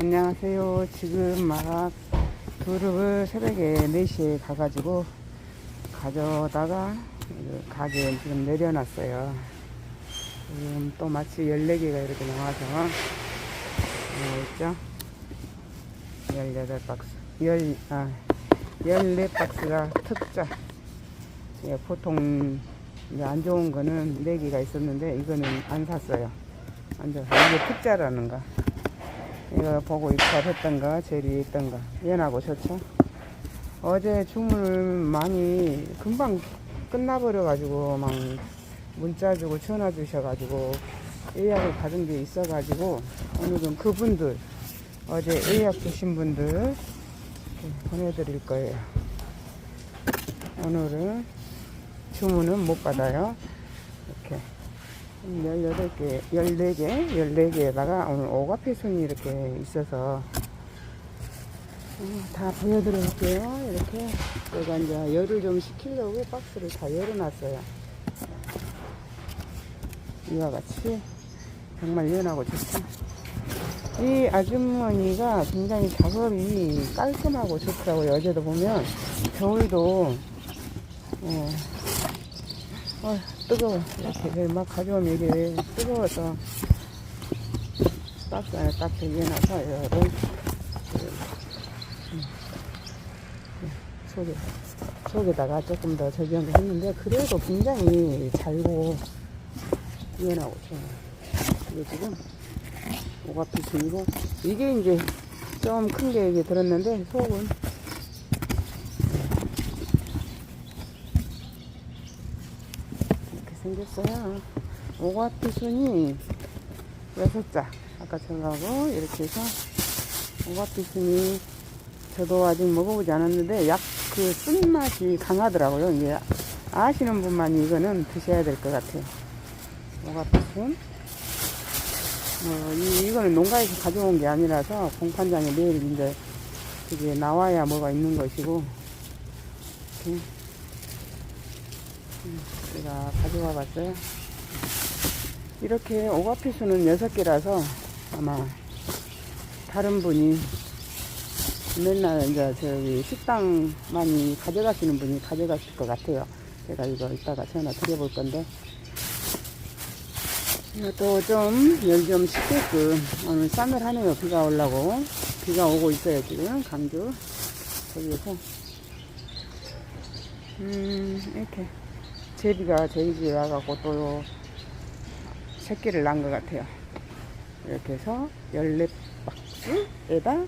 안녕하세요. 지금 막 두릅을 새벽에 4시에 가가지고 가져다가 그 가게에 지금 내려놨어요. 지금 또 마치 14개가 이렇게 나와서 뭐 있죠? 18박스. 열, 아, 14박스가 특자. 예, 보통 이제 안 좋은 거는 4개가 있었는데 이거는 안 샀어요. 완전 이게 특자라는가. 이거 보고 입찰했던가 제리 있던가. 얘하고 좋죠? 어제 주문을 많이 금방 끝나버려 가지고 막 문자 주고 전화 주셔 가지고 예약을 받은 게 있어 가지고 오늘은 그분들 어제 예약 주신 분들 보내드릴 거예요. 오늘은 주문은 못 받아요. 이렇게 18개, 14개, 14개에다가 오늘 오가피순이 이렇게 있어서 음, 다 보여드릴게요. 이렇게 제가 이제 열을 좀 식히려고 박스를 다 열어놨어요. 이와 같이 정말 연하고 좋죠. 이 아주머니가 굉장히 작업이 깔끔하고 좋더라고요. 어제도 보면 겨울도 어, 어, 뜨거워. 이렇게 막 가져오면 이게 뜨거워서 안에 딱 여러분 음, 속에 속에다가 조금 더거 했는데 그래도 굉장히 잘고 이해나고 좋아요. 이게 지금 오가피순이고 이게 이제 좀 큰 게 이게 들었는데 속은 이렇게 생겼어요. 오가피순이 여섯 자. 아까 저하고 이렇게 해서 오가피순이 저도 아직 먹어보지 않았는데 약 그 쓴맛이 강하더라고요. 이게 아시는 분만 이거는 드셔야 될 것 같아요. 오가피순. 뭐, 이, 이거는 농가에서 가져온 게 아니라서 공판장에 내일 이제 그게 나와야 뭐가 있는 것이고. 이렇게. 제가 가져와 봤어요. 이렇게 오가피수는 6개라서 아마 다른 분이 맨날 이제 저기 식당 많이 가져가시는 분이 가져가실 것 같아요. 제가 이거 이따가 전화 드려볼 건데. 이것도 좀 열 좀 식게끔 오늘 싸늘하네요. 비가 오려고. 비가 오고 있어요, 지금. 강주. 거기에서. 음, 이렇게. 제비가 저희 집에 와갖고 또 새끼를 낳은 것 같아요. 이렇게 해서 14박스에다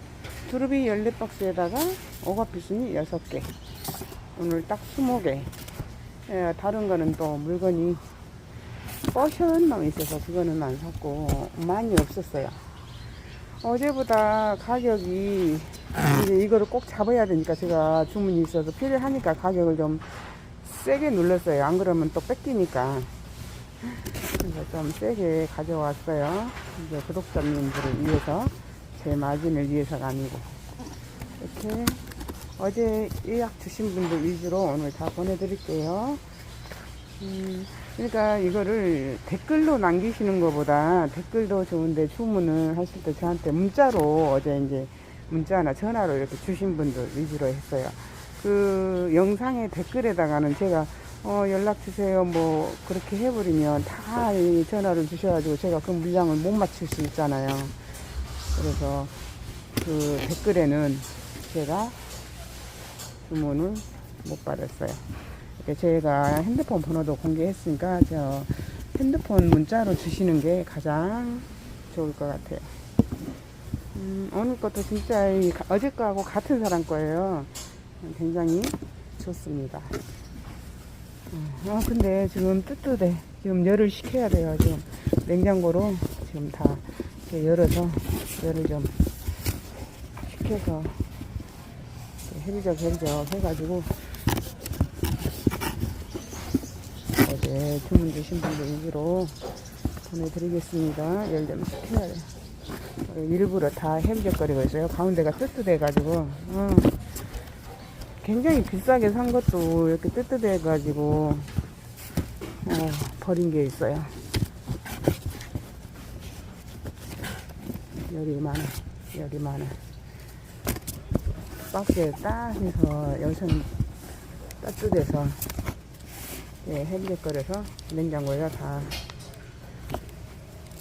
두릅이 14박스에다가 오가피순이 6개 오늘 딱 20개 예, 다른 거는 또 물건이 뻐션만 있어서 그거는 안 샀고 많이 없었어요. 어제보다 가격이 이제 이거를 꼭 잡아야 되니까 제가 주문이 있어서 필요하니까 가격을 좀 세게 눌렀어요. 안 그러면 또 뺏기니까. 그래서 좀 세게 가져왔어요. 이제 구독자님들을 위해서, 제 마진을 위해서가 아니고. 이렇게 어제 예약 주신 분들 위주로 오늘 다 보내드릴게요. 음, 그러니까 이거를 댓글로 남기시는 것보다 댓글도 좋은데 주문을 하실 때 저한테 문자로 어제 이제 문자나 전화로 이렇게 주신 분들 위주로 했어요. 그 영상의 댓글에다가는 제가 어, 연락 주세요. 뭐, 그렇게 해버리면 다이 전화를 주셔가지고 제가 그 물량을 못 맞출 수 있잖아요. 그래서 그 댓글에는 제가 주문을 못 받았어요. 제가 핸드폰 번호도 공개했으니까 저 핸드폰 문자로 주시는 게 가장 좋을 것 같아요. 음, 오늘 것도 진짜 어제 거하고 같은 사람 거예요. 굉장히 좋습니다. 아, 근데 지금 뜨뜻해. 지금 열을 식혀야 돼요. 지금 냉장고로 지금 다 열어서 열을 좀 식혀서 헤비적 헤비적 해가지고 어제 주문 주신 분들 위주로 보내드리겠습니다. 열 좀 식혀야 돼. 요 일부러 다 헤비적거리고 있어요. 가운데가 뜨뜻해가지고. 어. 굉장히 비싸게 산 것도 이렇게 뜨뜻해가지고 어, 버린 게 있어요. 열이 많아. 열이 많아. 박스에 딱 해서 여기서는 따뜻해서 예, 햄버거려서 냉장고에다 다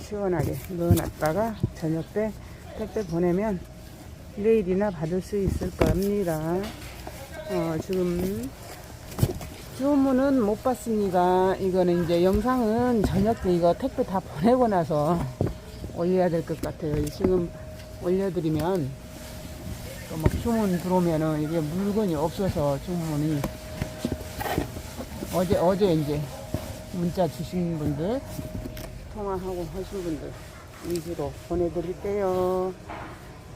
시원하게 넣어놨다가 저녁 때 택배 보내면 내일이나 받을 수 있을 겁니다. 어, 지금 주문은 못 받습니다. 이거는 이제 영상은 저녁 때 이거 택배 다 보내고 나서 올려야 될 것 같아요. 지금 올려드리면 또막 주문 들어오면은 이게 물건이 없어서 주문이 어제 어제 이제 문자 주신 분들 통화하고 하신 분들 위주로 보내드릴게요.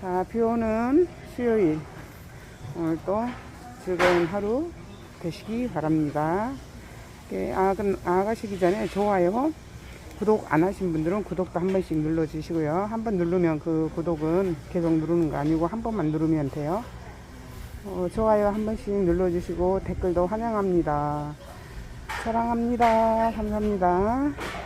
자, 비 오는 수요일 오늘 또 즐거운 하루 되시기 바랍니다. 예, 아, 그, 아 가 시기 전에 좋아요, 구독 안 하신 분들은 구독도 한 번씩 눌러주시고요. 한 번 누르면 그 구독은 계속 누르는 거 아니고 한 번만 누르면 돼요. 어, 좋아요 한 번씩 눌러주시고 댓글도 환영합니다. 사랑합니다. 감사합니다.